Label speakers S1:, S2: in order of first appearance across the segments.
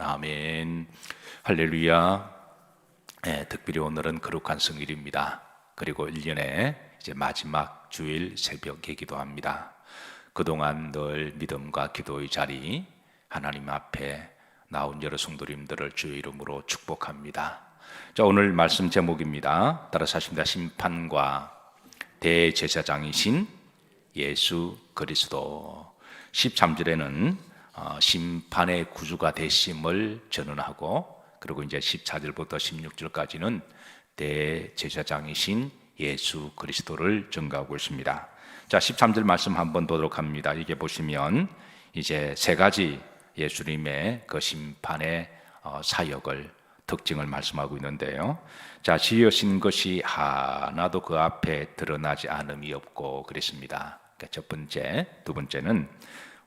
S1: 아멘. 할렐루야. 네, 특별히 오늘은 거룩한 성일입니다. 그리고 1년에 이제 마지막 주일 새벽에 기도합니다. 그동안 늘 믿음과 기도의 자리 하나님 앞에 나온 여러 성도님들을 주의 이름으로 축복합니다. 자, 오늘 말씀 제목입니다. 따라서 하십니다. 심판과 대제사장이신 예수 그리스도 13절에는 어, 심판의 구주가 되심을 전언하고 그리고 이제 14절부터 16절까지는 대제사장이신 예수 그리스도를 증가하고 있습니다. 자, 13절 말씀 한번 보도록 합니다. 이게 보시면 이제 세 가지 예수님의 그 심판의 어, 사역을 특징을 말씀하고 있는데요. 자, 지으신 것이 하나도 그 앞에 드러나지 않음이 없고 그랬습니다. 그러니까 첫 번째, 두 번째는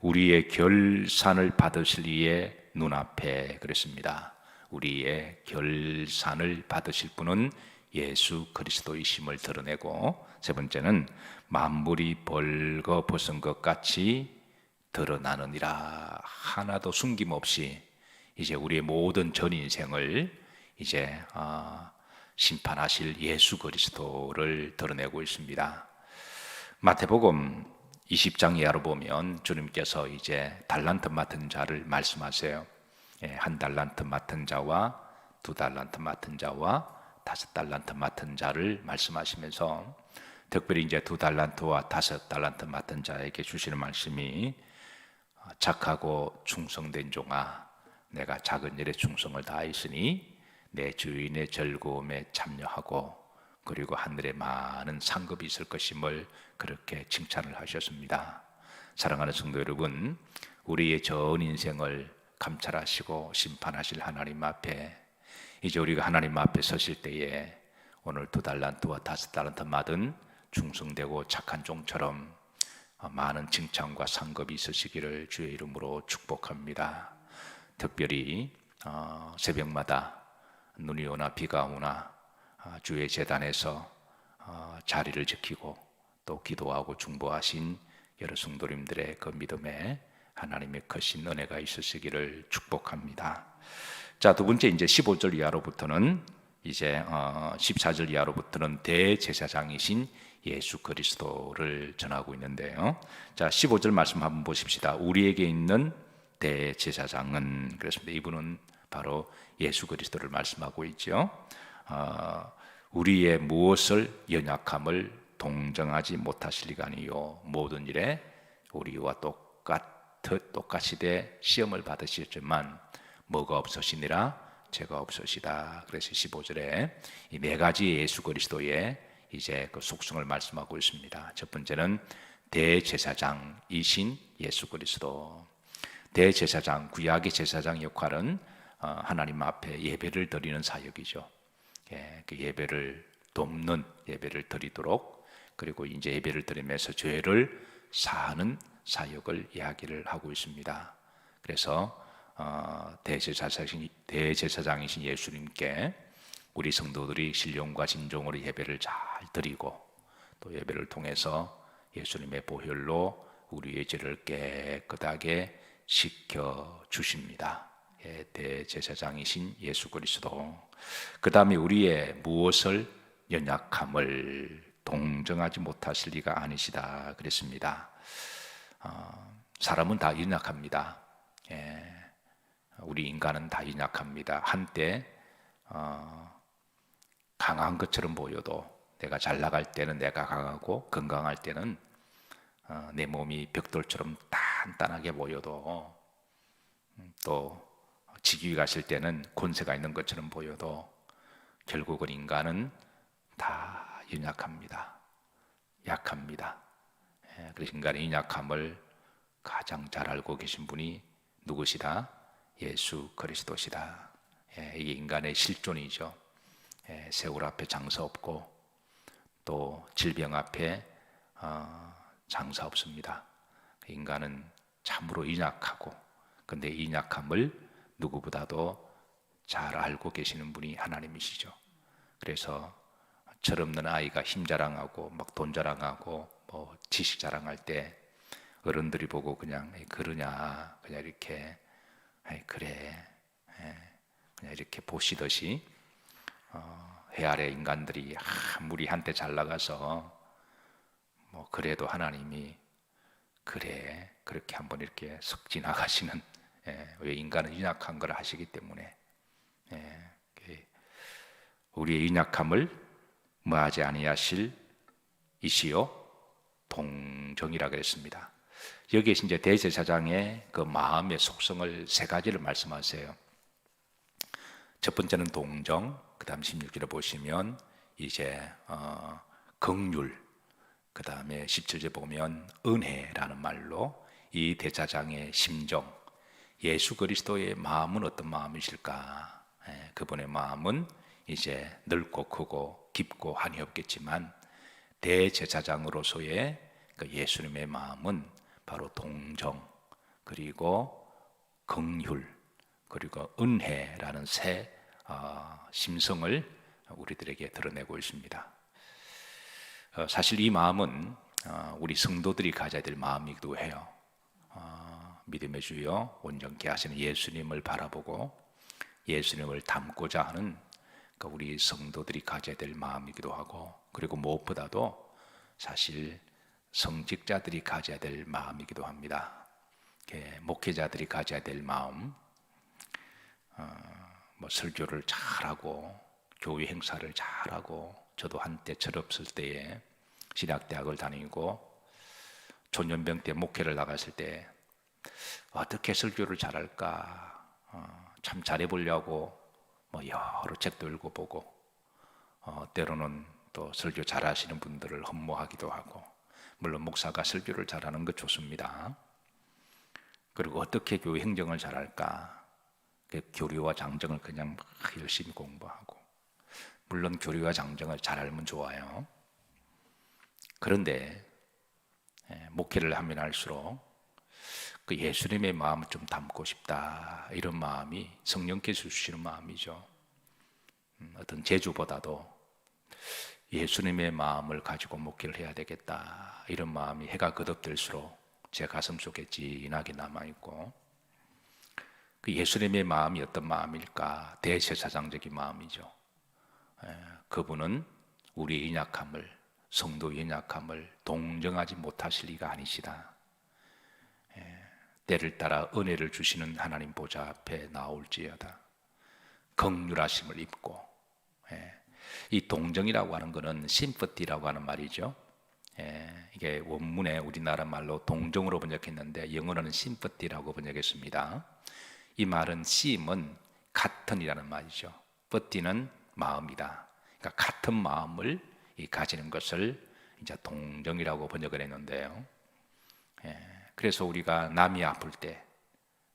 S1: 우리의 결산을 받으실 이의 눈앞에 그랬습니다. 우리의 결산을 받으실 분은 예수 그리스도이심을 드러내고 세 번째는 만물이 벌거 벗은 것 같이 드러나느니라 하나도 숨김없이 이제 우리의 모든 전 인생을 이제 어, 심판하실 예수 그리스도를 드러내고 있습니다. 마태복음 20장 이하로 보면 주님께서 이제 달란트 맡은 자를 말씀하세요. 예, 한 달란트 맡은 자와 두 달란트 맡은 자와 다섯 달란트 맡은 자를 말씀하시면서 특별히 이제 두 달란트와 다섯 달란트 맡은 자에게 주시는 말씀이 착하고 충성된 종아 내가 작은 일에 충성을 다했으니 내 주인의 즐거움에 참여하고 그리고 하늘에 많은 상급이 있을 것임을 그렇게 칭찬을 하셨습니다. 사랑하는 성도 여러분, 우리의 전 인생을 감찰하시고 심판하실 하나님 앞에 이제 우리가 하나님 앞에 서실 때에 오늘 두 달란트와 다섯 달란트 받은 충성되고 착한 종처럼 많은 칭찬과 상급이 있으시기를 주의 이름으로 축복합니다. 특별히 어, 새벽마다 눈이 오나 비가 오나 어, 주의 재단에서 어, 자리를 지키고 또 기도하고 중보하신 여러 성도님들의 그 믿음에 하나님의 크신 은혜가 있으시기를 축복합니다. 자, 두 번째 이제 15절 이하로부터는 이제 14절 이하로부터는 대제사장이신 예수 그리스도를 전하고 있는데요. 자, 15절 말씀 한번 보십시다. 우리에게 있는 대제사장은 그렇습니다. 이분은 바로 예수 그리스도를 말씀하고 있죠. 어, 우리의 무엇을 연약함을 동정하지 못하실 리가 아니요 모든 일에 우리와 똑같듯 똑같이 돼 시험을 받으셨지만 뭐가 없으시니라 죄가 없으시다. 그래서 15절에 이 네 가지 예수 그리스도의 이제 그 속성을 말씀하고 있습니다. 첫 번째는 대제사장이신 예수 그리스도. 대제사장, 구약의 제사장 역할은 어, 하나님 앞에 예배를 드리는 사역이죠. 예, 그 예배를 돕는 예배를 드리도록 그리고 이제 예배를 드리면서 죄를 사하는 사역을 이야기를 하고 있습니다. 그래서 어, 대제사장이신, 대제사장이신 예수님께 우리 성도들이 신령과 진정으로 예배를 잘 드리고 또 예배를 통해서 예수님의 보혈로 우리의 죄를 깨끗하게 씻겨 주십니다. 예, 대제사장이신 예수 그리스도. 그 다음에 우리의 무엇을 연약함을 동정하지 못하실 리가 아니시다 그랬습니다. 어, 사람은 다 연약합니다. 예, 우리 인간은 다 연약합니다. 한때 어, 강한 것처럼 보여도 내가 잘 나갈 때는 내가 강하고 건강할 때는 어, 내 몸이 벽돌처럼 단단하게 보여도 음, 또 지기 가실 때는 권세가 있는 것처럼 보여도 결국은 인간은 다 연약합니다. 약합니다. 예, 그래서 인간의 연약함을 가장 잘 알고 계신 분이 누구시다? 예수 그리스도시다. 예, 이게 인간의 실존이죠. 예, 세월 앞에 장사 없고 또 질병 앞에 어, 장사 없습니다. 인간은 참으로 인약하고 근데 인약함을 누구보다도 잘 알고 계시는 분이 하나님이시죠. 그래서 철없는 아이가 힘 자랑하고 막 돈 자랑하고 뭐 지식 자랑할 때 어른들이 보고 그냥 그러냐? 그냥 이렇게 그래. 이렇게 보시듯이 어, 해 아래 인간들이 아무리 한때 잘 나가서 뭐 그래도 하나님이 그래. 그렇게 한번 이렇게 석 지나가시는 예, 왜 인간은 연약한 걸 하시기 때문에 예, 그 우리의 연약함을 뭐하지 아니하실 이시요 동정이라 그랬습니다. 여기에 이제 대제사장의 그 마음의 속성을 세 가지를 말씀하세요. 첫 번째는 동정, 그다음 16절에 보시면 이제 어, 긍휼, 그다음에 17절 보면 은혜라는 말로 이 대제사장의 심정, 예수 그리스도의 마음은 어떤 마음이실까? 예, 그분의 마음은 이제 넓고 크고 깊고 한이 없겠지만 대제사장으로서의 그 예수님의 마음은 바로 동정 그리고 긍휼 그리고 은혜라는 새 어, 심성을 우리들에게 드러내고 있습니다. 어, 사실 이 마음은 어, 우리 성도들이 가져야 될 마음이기도 해요. 어, 믿음의 주여 온전케 하시는 예수님을 바라보고 예수님을 닮고자 하는 그 우리 성도들이 가져야 될 마음이기도 하고 그리고 무엇보다도 사실 성직자들이 가져야 될 마음이기도 합니다. 목회자들이 가져야 될 마음, 어, 뭐 설교를 잘하고 교회 행사를 잘하고 저도 한때 철없을 때에 신학대학을 다니고 초년병 때 목회를 나갔을 때 어떻게 설교를 잘할까 어, 참 잘해보려고 뭐 여러 책도 읽어보고 어, 때로는 또 설교 잘하시는 분들을 흠모하기도 하고 물론 목사가 설교를 잘하는 것 좋습니다. 그리고 어떻게 교회 행정을 잘할까? 그 교리와 장정을 그냥 열심히 공부하고 물론 교리와 장정을 잘 알면 좋아요. 그런데 예, 목회를 하면 할수록 그 예수님의 마음을 좀 담고 싶다 이런 마음이 성령께서 주시는 마음이죠. 음, 어떤 제주보다도 예수님의 마음을 가지고 목회를 해야 되겠다. 이런 마음이 해가 거듭될수록 제 가슴 속에 진하게 남아 있고, 그 예수님의 마음이 어떤 마음일까? 대제사장적인 마음이죠. 그분은 우리의 약함을, 성도의 연약함을 동정하지 못하실 리가 아니시다. 때를 따라 은혜를 주시는 하나님 보좌 앞에 나올지어다. 극률하심을 입고, 이 동정이라고 하는 것은 심퍼티라고 하는 말이죠. 예, 이게 원문에 우리나라 말로 동정으로 번역했는데 영어로는 심퍼티라고 번역했습니다. 이 말은 심은 같은이라는 말이죠. 퍼티는 마음이다. 그러니까 같은 마음을 가지는 것을 이제 동정이라고 번역을 했는데요. 예, 그래서 우리가 남이 아플 때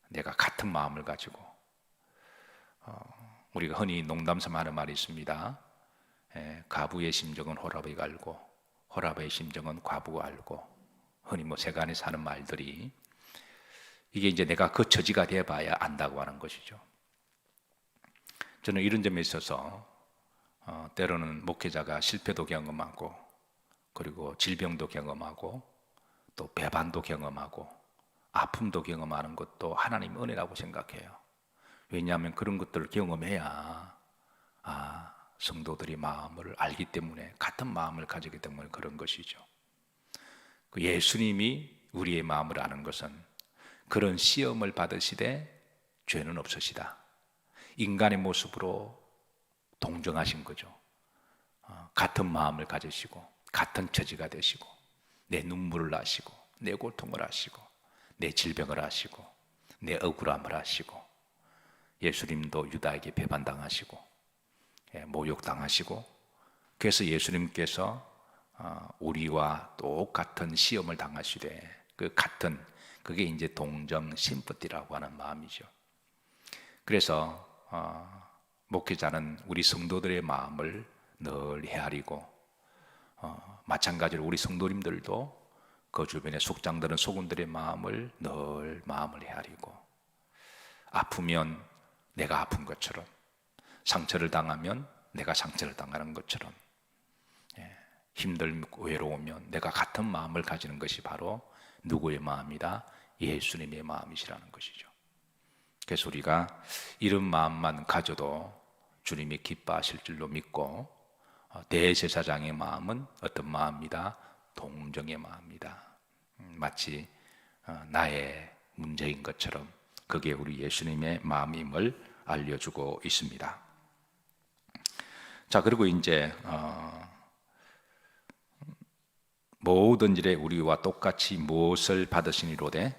S1: 내가 같은 마음을 가지고 어, 우리가 흔히 농담삼아 하는 말이 있습니다. 예, 가부의 심정은 호랍이가 알고 호랍의 심정은 과부가 알고 흔히 뭐 세간에 사는 말들이 이게 이제 내가 그 처지가 돼봐야 안다고 하는 것이죠. 저는 이런 점에 있어서 어, 때로는 목회자가 실패도 경험하고 그리고 질병도 경험하고 또 배반도 경험하고 아픔도 경험하는 것도 하나님 은혜라고 생각해요. 왜냐하면 그런 것들을 경험해야 아 성도들이 마음을 알기 때문에 같은 마음을 가지기 때문에 그런 것이죠. 그 예수님이 우리의 마음을 아는 것은 그런 시험을 받으시되 죄는 없으시다. 인간의 모습으로 동정하신 거죠. 어, 같은 마음을 가지시고 같은 처지가 되시고 내 눈물을 아시고 내 고통을 아시고 내 질병을 아시고 내 억울함을 아시고 예수님도 유다에게 배반당하시고 예, 모욕당하시고 그래서 예수님께서 어, 우리와 똑같은 시험을 당하시되 그 같은 그게 이제 동정 심프티라고 하는 마음이죠. 그래서 어, 목회자는 우리 성도들의 마음을 늘 헤아리고 어, 마찬가지로 우리 성도님들도 그 주변의 속장들은 소군들의 마음을 늘 마음을 헤아리고 아프면 내가 아픈 것처럼 상처를 당하면 내가 상처를 당하는 것처럼 예, 힘들고 외로우면 내가 같은 마음을 가지는 것이 바로 누구의 마음이다? 예수님의 마음이시라는 것이죠. 그래서 우리가 이런 마음만 가져도 주님이 기뻐하실 줄로 믿고 어, 대제사장의 마음은 어떤 마음이다? 동정의 마음이다. 음, 마치 어, 나의 문제인 것처럼 그게 우리 예수님의 마음임을 알려주고 있습니다. 자 그리고 이제 어, 모든 일에 우리와 똑같이 무엇을 받으시니로되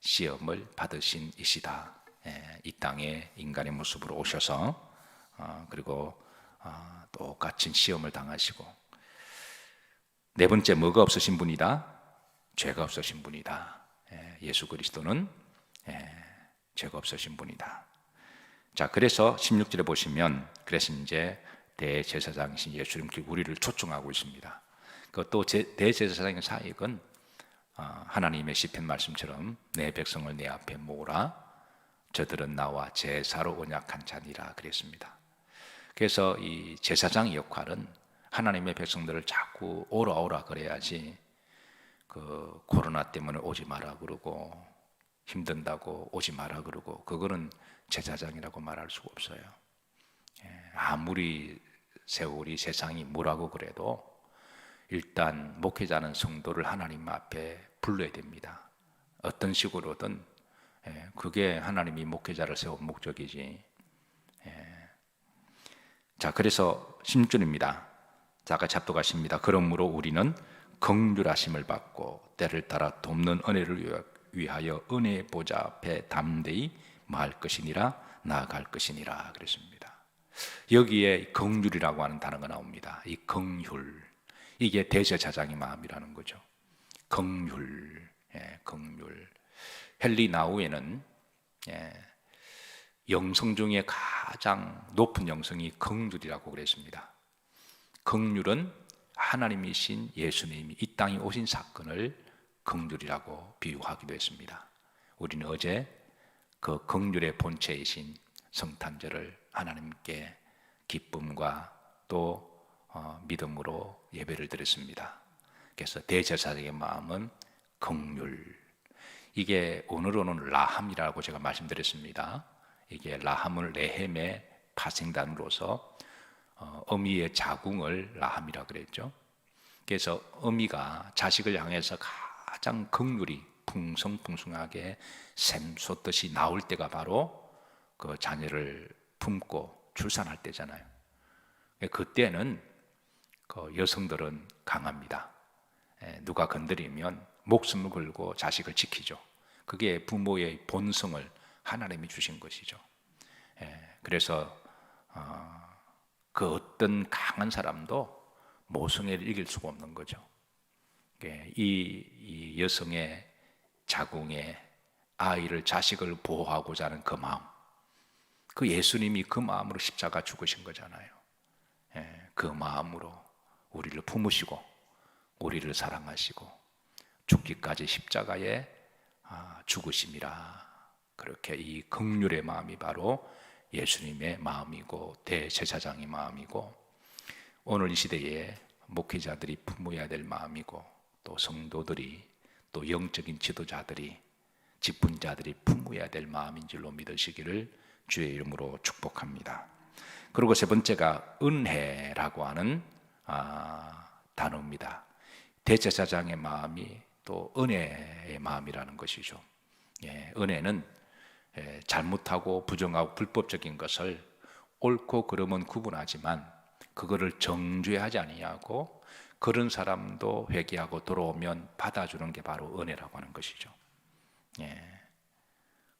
S1: 시험을 받으신 이시다. 예, 이 땅에 인간의 모습으로 오셔서 어, 그리고 어, 똑같은 시험을 당하시고 네 번째 뭐가 없으신 분이다? 죄가 없으신 분이다. 예, 예수 그리스도는 예, 죄가 없으신 분이다. 자, 그래서 16절에 보시면 그래서 이제 대제사장이신 예수님께 우리를 초청하고 있습니다. 그또 대제사장의 사역은 어, 하나님의 시편 말씀처럼 내 백성을 내 앞에 모으라 저들은 나와 제사로 언약한 자니라 그랬습니다. 그래서 이 제사장의 역할은 하나님의 백성들을 자꾸 오라 오라 그래야지 그 코로나 때문에 오지 마라 그러고 힘든다고 오지 마라 그러고 그거는 제사장이라고 말할 수가 없어요. 예, 아무리 세월이 세상이 뭐라고 그래도 일단 목회자는 성도를 하나님 앞에 불러야 됩니다. 어떤 식으로든 예, 그게 하나님이 목회자를 세운 목적이지. 예. 자, 그래서 16절입니다. 자, 아까 잡도가십니다. 그러므로 우리는 긍휼하심을 받고 때를 따라 돕는 은혜를 위하여 은혜 보좌 앞에 담대히 말 것이니라 나아갈 것이니라 그랬습니다. 여기에 긍휼이라고 하는 단어가 나옵니다. 이 긍휼 이게 대제사장의 마음이라는 거죠. 긍휼, 예, 긍휼. 헨리 나우에는 예, 영성 중에 가장 높은 영성이 긍휼이라고 그랬습니다. 긍휼은 하나님이신 예수님이 이 땅에 오신 사건을 긍휼이라고 비유하기도 했습니다. 우리는 어제 그 긍휼의 본체이신 성탄절을 하나님께 기쁨과 또 어, 믿음으로 예배를 드렸습니다. 그래서 대제사장의 마음은 긍휼. 이게 오늘은 라함이라고 제가 말씀드렸습니다. 이게 라함을 레헴의 파생단으로서 어, 어미의 자궁을 라함이라 그랬죠. 그래서 어미가 자식을 향해서 가장 긍휼이 풍성풍성하게 샘솟듯이 나올 때가 바로 그 자녀를 품고 출산할 때잖아요. 그때는 그 여성들은 강합니다. 예, 누가 건드리면 목숨을 걸고 자식을 지키죠. 그게 부모의 본성을 하나님이 주신 것이죠. 예, 그래서 어, 그 어떤 강한 사람도 모성애를 이길 수가 없는 거죠. 예, 이 여성의 자궁에 아이를 자식을 보호하고자 하는 그 마음, 그 예수님이 그 마음으로 십자가 죽으신 거잖아요. 그 마음으로 우리를 품으시고 우리를 사랑하시고 죽기까지 십자가에 아, 죽으심이라 그렇게 이 극률의 마음이 바로 예수님의 마음이고 대제사장의 마음이고 오늘 이 시대에 목회자들이 품어야 될 마음이고 또 성도들이 또 영적인 지도자들이 직분자들이 품어야 될 마음인 줄로 믿으시기를 주의 이름으로 축복합니다. 그리고 세 번째가 은혜라고 하는 아, 단어입니다. 대제사장의 마음이 또 은혜의 마음이라는 것이죠. 예, 은혜는 예, 잘못하고 부정하고 불법적인 것을 옳고 그름은 구분하지만 그거를 정죄하지 아니하고 그런 사람도 회개하고 돌아오면 받아주는 게 바로 은혜라고 하는 것이죠. 예.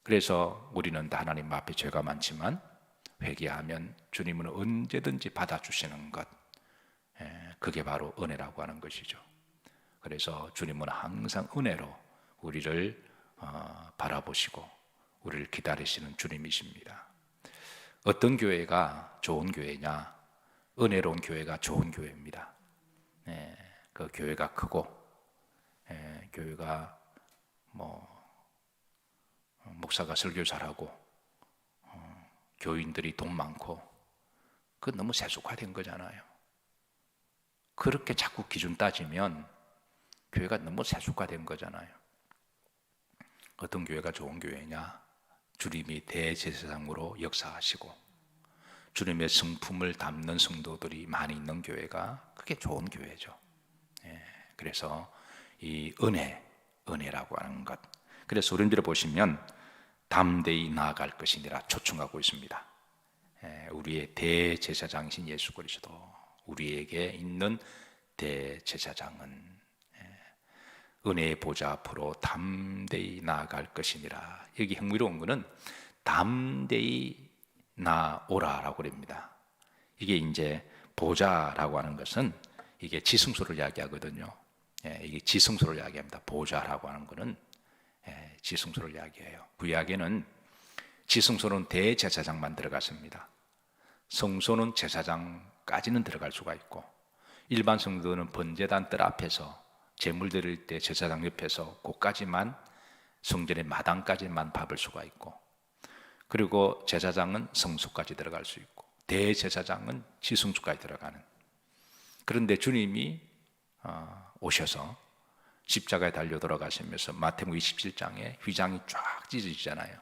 S1: 그래서 우리는 하나님 앞에 죄가 많지만 회개하면 주님은 언제든지 받아주시는 것. 예, 그게 바로 은혜라고 하는 것이죠. 그래서 주님은 항상 은혜로 우리를 어, 바라보시고 우리를 기다리시는 주님이십니다. 어떤 교회가 좋은 교회냐? 은혜로운 교회가 좋은 교회입니다. 예, 그 교회가 크고 예, 교회가 뭐 목사가 설교 잘하고 어, 교인들이 돈 많고 그 너무 세속화된 거잖아요. 그렇게 자꾸 기준 따지면 교회가 너무 세속화된 거잖아요. 어떤 교회가 좋은 교회냐? 주님이 대제사장으로 역사하시고 주님의 성품을 담는 성도들이 많이 있는 교회가 그게 좋은 교회죠. 예, 그래서 이 은혜, 은혜라고 하는 것. 그래서 우리들을 보시면 담대히 나아갈 것이니라 초청하고 있습니다. 예, 우리의 대제사장이신 예수 그리스도, 우리에게 있는 대제사장은 예, 은혜의 보좌 앞으로 담대히 나아갈 것이니라. 여기 흥미로운 것은 담대히 나오라라고 그럽니다. 이게 이제 보좌라고 하는 것은 이게 지승소를 이야기하거든요. 예, 이게 지승소를 이야기합니다. 보좌라고 하는 것은 예, 지승소를 이야기해요. 구약에는 지승소는 대제사장만 들어갔습니다. 성소는 제사장까지는 들어갈 수가 있고 일반 성도는 번제단 뜰 앞에서 제물 드릴 때 제사장 옆에서 그까지만 성전의 마당까지만 밟을 수가 있고 그리고 제사장은 성소까지 들어갈 수 있고 대제사장은 지성소까지 들어가는 그런데 주님이 어, 오셔서 십자가에 달려 돌아가시면서 마태복음 27장에 휘장이 쫙 찢어지잖아요.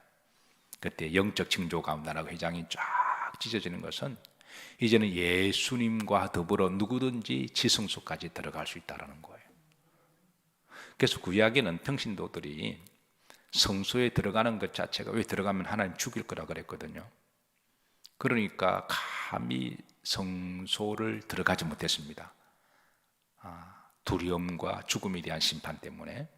S1: 그때 영적 징조가 온다라고 휘장이 쫙 찢어지는 것은 이제는 예수님과 더불어 누구든지 지성소까지 들어갈 수 있다라는 거예요. 그래서 구약에는 평신도들이 성소에 들어가는 것 자체가 왜 들어가면 하나님 죽일 거라 그랬거든요. 그러니까 감히 성소를 들어가지 못했습니다. 아, 두려움과 죽음에 대한 심판 때문에.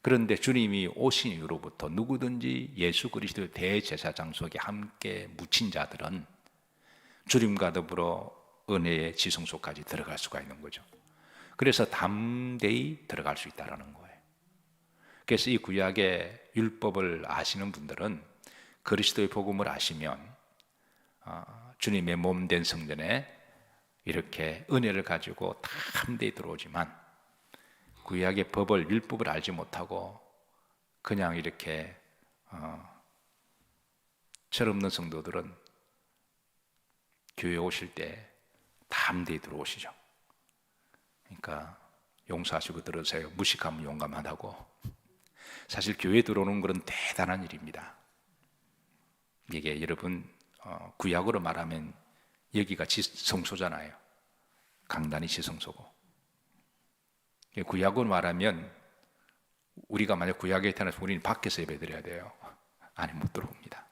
S1: 그런데 주님이 오신 이후로부터 누구든지 예수 그리스도의 대제사장 속에 함께 묻힌 자들은 주님과 더불어 은혜의 지성소까지 들어갈 수가 있는 거죠. 그래서 담대히 들어갈 수 있다라는 거예요. 그래서 이 구약의 율법을 아시는 분들은 그리스도의 복음을 아시면 어, 주님의 몸 된 성전에 이렇게 은혜를 가지고 담대히 들어오지만 구약의 법을 율법을 알지 못하고 그냥 이렇게 어, 철없는 성도들은 교회 오실 때 담대히 들어오시죠. 그러니까 용서하시고 들으세요. 무식하면 용감하다고. 사실 교회 들어오는 것은 대단한 일입니다. 이게 여러분 어, 구약으로 말하면 여기가 지성소잖아요. 강단이 지성소고. 구약으로 말하면 우리가 만약 구약에 태어나서 우리는 밖에서 예배드려야 돼요. 안에 못 들어옵니다.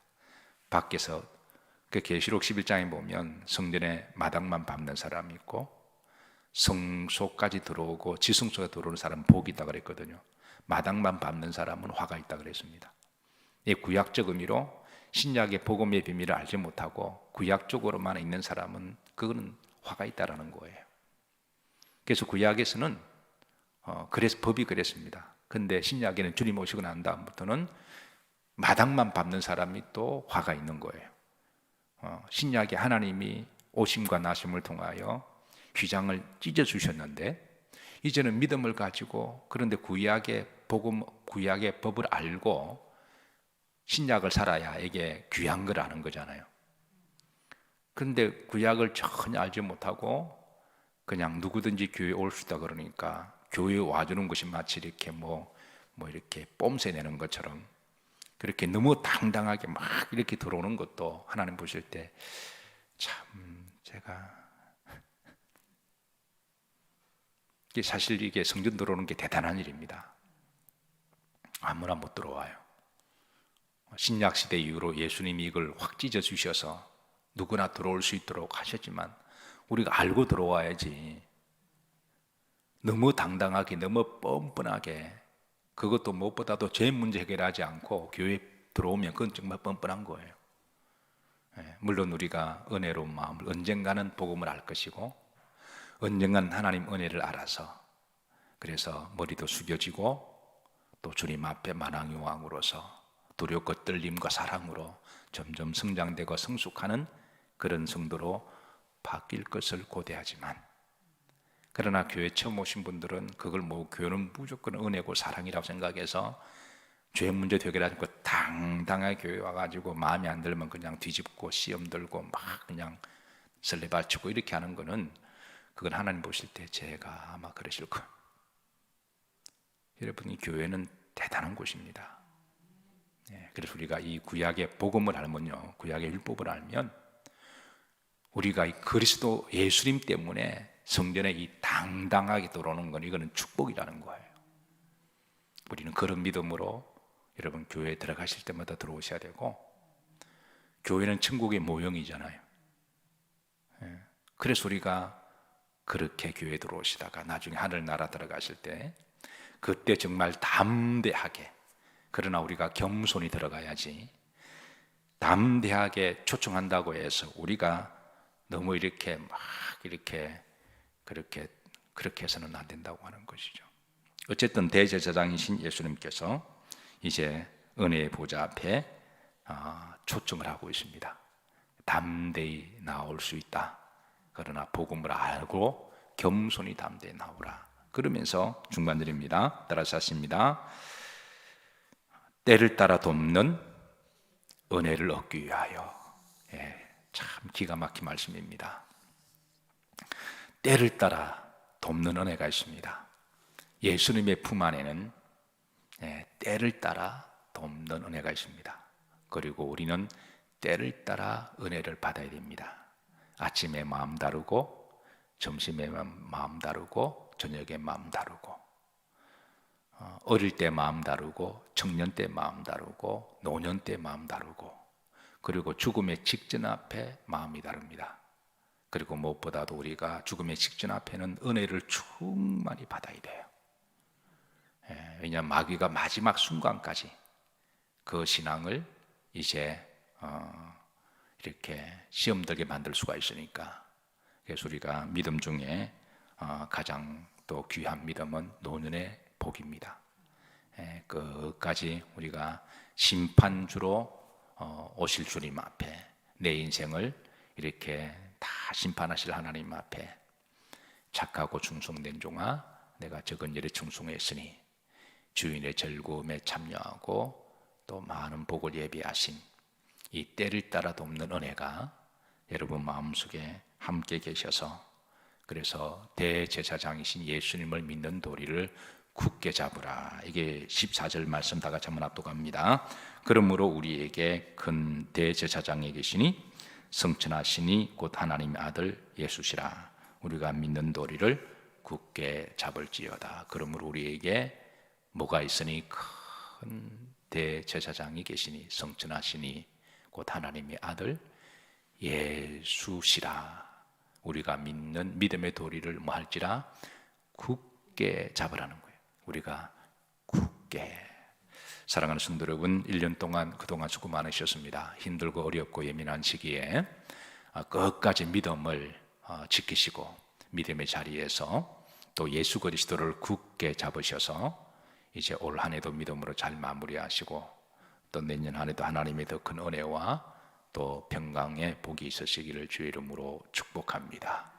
S1: 밖에서 그 계시록 11장에 보면 성전에 마당만 밟는 사람이 있고 성소까지 들어오고 지성소에 들어오는 사람은 복이 있다 그랬거든요. 마당만 밟는 사람은 화가 있다 그랬습니다. 이 구약적 의미로 신약의 복음의 비밀을 알지 못하고 구약적으로만 있는 사람은 그거는 화가 있다라는 거예요. 그래서 구약에서는 어, 그래서 법이 그랬습니다. 근데 신약에는 주님 오시고 난 다음부터는 마당만 밟는 사람이 또 화가 있는 거예요. 어, 신약에 하나님이 오심과 나심을 통하여 휘장을 찢어 주셨는데 이제는 믿음을 가지고 그런데 구약의 복음 구약의 법을 알고 신약을 살아야 이게 귀한 걸 아는 거잖아요. 그런데 구약을 전혀 알지 못하고 그냥 누구든지 교회 올 수 있다 그러니까 교회 와주는 것이 마치 이렇게 뭐, 뭐 이렇게 뽐새 내는 것처럼 그렇게 너무 당당하게 막 이렇게 들어오는 것도 하나님 보실 때 참 제가 이게 사실 이게 성전 들어오는 게 대단한 일입니다. 아무나 못 들어와요. 신약 시대 이후로 예수님이 이걸 확 찢어 주셔서 누구나 들어올 수 있도록 하셨지만 우리가 알고 들어와야지. 너무 당당하게, 너무 뻔뻔하게 그것도 무엇보다도 제 문제 해결하지 않고 교회 들어오면 그건 정말 뻔뻔한 거예요. 예, 물론 우리가 은혜로운 마음을 언젠가는 복음을 알 것이고 언젠가는 하나님 은혜를 알아서 그래서 머리도 숙여지고 또 주님 앞에 만왕의 왕으로서 두렵고 떨림과 사랑으로 점점 성장되고 성숙하는 그런 성도로 바뀔 것을 고대하지만 그러나 교회 처음 오신 분들은 그걸 뭐 교회는 무조건 은혜고 사랑이라고 생각해서 죄 문제 해결하지 않고 당당하게 교회 와가지고 마음에 안 들면 그냥 뒤집고 시험 들고 막 그냥 설레발치고 이렇게 하는 거는 그건 하나님 보실 때 제가 아마 그러실 거예요. 여러분 이 교회는 대단한 곳입니다. 예, 그래서 우리가 이 구약의 복음을 알면요, 구약의 율법을 알면 우리가 이 그리스도 예수님 때문에 성전에 이 당당하게 들어오는 건 이거는 축복이라는 거예요. 우리는 그런 믿음으로 여러분 교회에 들어가실 때마다 들어오셔야 되고 교회는 천국의 모형이잖아요. 예, 그래서 우리가 그렇게 교회 들어오시다가 나중에 하늘나라 들어가실 때 그때 정말 담대하게 그러나 우리가 겸손히 들어가야지 담대하게 초청한다고 해서 우리가 너무 이렇게 막 이렇게 그렇게 그렇게 해서는 안 된다고 하는 것이죠. 어쨌든 대제사장이신 예수님께서 이제 은혜의 보좌 앞에 아, 초청을 하고 있습니다. 담대히 나올 수 있다. 그러나 복음을 알고 겸손히 담대히 나오라. 그러면서 중반절입니다. 따라서 하십니다. 때를 따라 돕는 은혜를 얻기 위하여. 예, 참 기가 막힌 말씀입니다. 때를 따라 돕는 은혜가 있습니다. 예수님의 품 안에는 예, 때를 따라 돕는 은혜가 있습니다. 그리고 우리는 때를 따라 은혜를 받아야 됩니다. 아침에 마음 다르고 점심에 마음 다르고 저녁에 마음 다르고 어, 어릴 때 마음 다르고 청년 때 마음 다르고 노년 때 마음 다르고 그리고 죽음의 직전 앞에 마음이 다릅니다. 그리고 무엇보다도 우리가 죽음의 직전 앞에는 은혜를 충만히 받아야 돼요. 예, 왜냐하면 마귀가 마지막 순간까지 그 신앙을 이제 어, 이렇게 시험 들게 만들 수가 있으니까 그래서 우리가 믿음 중에 어, 가장 또 귀한 믿음은 노년의 복입니다. 예, 끝까지 우리가 심판주로 어, 오실 주님 앞에 내 인생을 이렇게 다 심판하실 하나님 앞에 착하고 충성된 종아 내가 적은 일에 충성했으니 주인의 즐거움에 참여하고 또 많은 복을 예비하신 이 때를 따라 돕는 은혜가 여러분 마음속에 함께 계셔서 그래서 대제사장이신 예수님을 믿는 도리를 굳게 잡으라. 이게 14절 말씀 다 같이 한번 압독합니다. 그러므로 우리에게 큰 대제사장이 계시니 성천하시니 곧 하나님의 아들 예수시라. 우리가 믿는 도리를 굳게 잡을지어다. 그러므로 우리에게 뭐가 있으니 큰 대제사장이 계시니 성천하시니 곧 하나님의 아들 예수시라. 우리가 믿는 믿음의 도리를 뭐 할지라 굳게 잡으라는 거예요. 우리가 굳게 사랑하는 성도 여러분, 1년 동안 그동안 수고 많으셨습니다. 힘들고 어렵고 예민한 시기에 아, 끝까지 믿음을 어, 지키시고 믿음의 자리에서 또 예수 그리스도를 굳게 잡으셔서 이제 올 한해도 믿음으로 잘 마무리하시고 또 내년 한 해도 하나님의 더 큰 은혜와 또 평강의 복이 있으시기를 주의 이름으로 축복합니다.